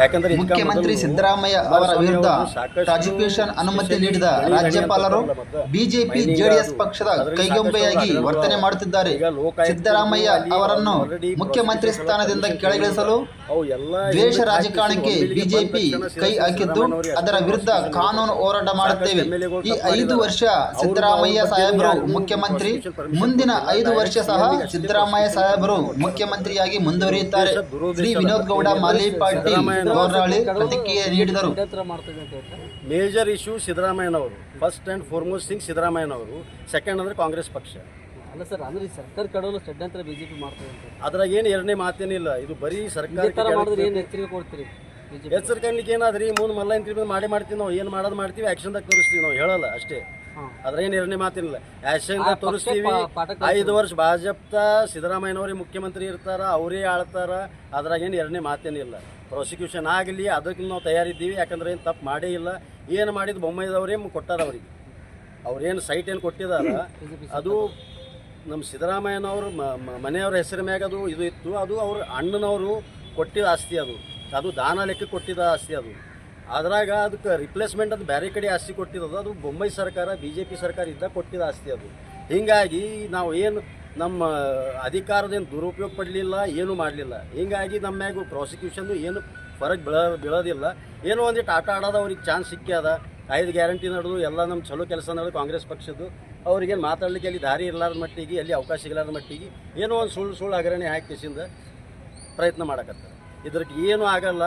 ಯಾಕಂದ್ರೆ ಮುಖ್ಯಮಂತ್ರಿ ಸಿದ್ದರಾಮಯ್ಯ ಅವರ ವಿರುದ್ಧ ಎಜುಕೇಶನ್ ಅನುಮತಿ ನೀಡಿದ ರಾಜ್ಯಪಾಲರು ಬಿಜೆಪಿ ಜೆಡಿಎಸ್ ಪಕ್ಷದ ಕೈಗೊಂಬೆಯಾಗಿ ವರ್ತನೆ ಮಾಡುತ್ತಿದ್ದಾರೆ. ಸಿದ್ದರಾಮಯ್ಯ ಅವರನ್ನು ಮುಖ್ಯಮಂತ್ರಿ ಸ್ಥಾನದಿಂದ ಕೆಳಗಿಳಿಸಲು ದ್ವೇಷ ರಾಜಕಾರಣಕ್ಕೆ ಬಿಜೆಪಿ ಕೈ ಹಾಕಿದ್ದು ಅದರ ವಿರುದ್ಧ ಕಾನೂನು ಹೋರಾಟ ಮಾಡುತ್ತೇವೆ. ಈ ಐದು ವರ್ಷ ಸಿದ್ದರಾಮಯ್ಯ ಸಾಹೇಬರು ಮುಖ್ಯಮಂತ್ರಿ ಮುಂದಿನ. ಐದು ವರ್ಷ ಸಹ ಸಿದ್ದರಾಮಯ್ಯ ಸಾಹೇಬರು ಮುಖ್ಯಮಂತ್ರಿಯಾಗಿ ಮುಂದುವರಿಯುತ್ತಾರೆ. ಶ್ರೀ ವಿನೋದ್ ಗೌಡ. ಮಾಲಿ ಪಾಟೀಲ್ ಪ್ರತಿಕ್ರಿಯೆ ನೀಡಿದರು. ಮೇಜರ್ ಇಶ್ಯೂ ಸಿದ್ದರಾಮಯ್ಯನವರು ಫಸ್ಟ್ ಅಂಡ್ ಫಾರ್ಮೋಸ್ಟ್ ಥಿಂಗ್ ಸಿದ್ದರಾಮಯ್ಯನವರು ಸೆಕೆಂಡ್ ಅಂದ್ರೆ ಕಾಂಗ್ರೆಸ್ ಪಕ್ಷ. ಅಲ್ಲ ಸರ್ ಅಂದ್ರೆ ಈ ಸರ್ಕಾರ ಕಡಲು ಷಡ್ಯಂತ್ರ ಬಿಜೆಪಿ ಮಾಡ್ತಾರೆ ಅದ್ರಾಗ ಏನು ಎರಡನೇ ಮಾತೇನಿಲ್ಲ ಇದು ಬರೀ ಮಾಡಿದ್ರೆ ಸರ್ಕಾರ ಏನು ಎಚ್ಚರಿಕೆ ಕೊಡ್ತೀರಿ ಏನಾದ್ರಿ ಮುಂದೆ ಮಲ್ಲ ಇಂಕ್ರಿಮೆಂಟ್ ಮಾಡಿ ಮಾಡ್ತೀವಿ ನಾವು ಏನು ಮಾಡೋದು ಮಾಡ್ತೀವಿ ಆ್ಯಕ್ಷನ್ದಾಗ ತೋರಿಸ್ತೀವಿ ನಾವು ಹೇಳಲ್ಲ ಅಷ್ಟೇ. ಅದ್ರ ಏನು ಎರಡನೇ ಮಾತಿಲ್ಲ ಆಕ್ಷನ್ ದಾಗ ಪಕ್ಷ ತೋರಿಸ್ತೀವಿ ಐದು ವರ್ಷ ಭಾಜಪ ಸಿದ್ದರಾಮಯ್ಯನವರೇ ಮುಖ್ಯಮಂತ್ರಿ ಇರ್ತಾರ ಅವರೇ ಆಳ್ತಾರ ಅದ್ರಾಗ ಏನು ಎರಡನೇ ಮಾತೇನಿಲ್ಲ. ಪ್ರಾಸಿಕ್ಯೂಷನ್ ಆಗಲಿ, ಅದಕ್ಕೆ ನಾವು ತಯಾರಿದ್ದೀವಿ. ಯಾಕಂದ್ರೆ ಏನು ತಪ್ಪು ಮಾಡೇ ಇಲ್ಲ. ಏನು ಮಾಡಿದ್ದು ಬೊಮ್ಮಾಯಿದವರೇ ಕೊಟ್ಟಾರ ಅವ್ರಿಗೆ? ಅವ್ರೇನು ಸೈಟ್ ಏನು ಕೊಟ್ಟಿದಾರ? ಅದು ನಮ್ಮ ಸಿದ್ದರಾಮಯ್ಯನವರು ಮನೆಯವ್ರ ಹೆಸರ ಮ್ಯಾಗ ಅದು ಇದು ಇತ್ತು. ಅದು ಅವ್ರ ಅಣ್ಣನವರು ಕೊಟ್ಟಿದ ಆಸ್ತಿ ಅದು. ಅದು ದಾನ ಲೆಕ್ಕ ಕೊಟ್ಟಿದ್ದ ಆಸ್ತಿ ಅದು. ಅದ್ರಾಗ ಅದಕ್ಕೆ ರಿಪ್ಲೇಸ್ಮೆಂಟ್ ಅದು ಬೇರೆ ಕಡೆ ಆಸ್ತಿ ಕೊಟ್ಟಿರೋದು. ಅದು ಬೊಂಬೈ ಸರ್ಕಾರ ಬಿ ಜೆ ಪಿ ಸರ್ಕಾರ ಇದ್ದಾಗ ಕೊಟ್ಟಿದ್ದ ಆಸ್ತಿ ಅದು. ಹೀಗಾಗಿ ನಾವು ಏನು ನಮ್ಮ ಅಧಿಕಾರದೇನು ದುರುಪಯೋಗ ಪಡಲಿಲ್ಲ, ಏನೂ ಮಾಡಲಿಲ್ಲ. ಹೀಗಾಗಿ ನಮ್ಮ ಮ್ಯಾಗ ಪ್ರಾಸಿಕ್ಯೂಷನ್ ಏನು ಫರಕ್ ಬೀಳ, ಬೀಳೋದಿಲ್ಲ. ಏನೋ ಒಂದಿಟ್ಟು ಆಟ ಆಡೋದು ಅವ್ರಿಗೆ ಚಾನ್ಸ್ ಸಿಕ್ಕ್ಯದ. ಐದು ಗ್ಯಾರಂಟಿ ನಡೆದು ಎಲ್ಲ ನಮ್ಮ ಚಲೋ ಕೆಲಸ ನಡೆದು ಕಾಂಗ್ರೆಸ್ ಪಕ್ಷದ್ದು. ಅವ್ರಿಗೇನು ಮಾತಾಡಲಿಕ್ಕೆ ಅಲ್ಲಿ ದಾರಿ ಇರಲಾರ್ದ ಮಟ್ಟಿಗೆ, ಅಲ್ಲಿ ಅವಕಾಶ ಇರಲಾರ್ದ ಮಟ್ಟಿಗೆ ಏನೋ ಒಂದು ಸುಳ್ಳು ಸುಳ್ಳು ಹಗರಣೆ ಹಾಕಿಸಿಂದ ಪ್ರಯತ್ನ ಮಾಡಕತ್ತಾರೆ. ಇದ್ರಕ್ಕೆ ಏನೂ ಆಗಲ್ಲ.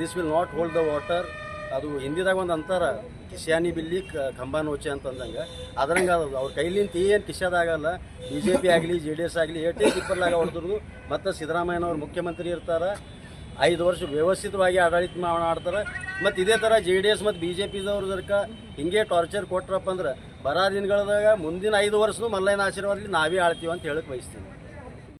This will not hold the water ಅದು ಹಿಂದಿದಾಗ ಒಂದು ಅಂತಾರ ಕಿಶಾನಿ ಬಿಲ್ಲಿ ಕಂಬ ನೋಚೆ ಅಂತಂದಂಗೆ. ಅದ್ರಂಗೆ ಅದು ಅವ್ರ ಕೈಲಿಂತ ಏನು ಕಿಶಾದಾಗಲ್ಲ ಬಿ ಜೆ ಪಿ ಆಗಲಿ ಜೆ ಡಿ ಎಸ್ ಆಗಲಿ ಏಟೇ ಟಿಪ್ಪರ್ಲಾಗ ಹೊಡೆದ್ರು ಮತ್ತು ಸಿದ್ದರಾಮಯ್ಯನವ್ರು ಮುಖ್ಯಮಂತ್ರಿ ಇರ್ತಾರೆ. ಐದು ವರ್ಷ ವ್ಯವಸ್ಥಿತವಾಗಿ ಆಡಳಿತ ಮಾಡ್ತಾರೆ. ಮತ್ತು ಇದೇ ಥರ ಜೆ ಡಿ ಎಸ್ ಮತ್ತು ಬಿ ಜೆ ಪಿದವ್ರು ಹಿಂಗೆ ಟಾರ್ಚರ್ ಕೊಟ್ರಪ್ಪ ಅಂದ್ರೆ, ಬರ ದಿನಗಳದಾಗ ಮುಂದಿನ ಐದು ವರ್ಷನೂ ಮಲ್ಲಯ್ಯನ ಆಶೀರ್ವಾದಲಿ ನಾವೇ ಆಳ್ತೀವಿ ಅಂತ ಹೇಳಕ್ಕೆ ಬಯಸ್ತೀನಿ.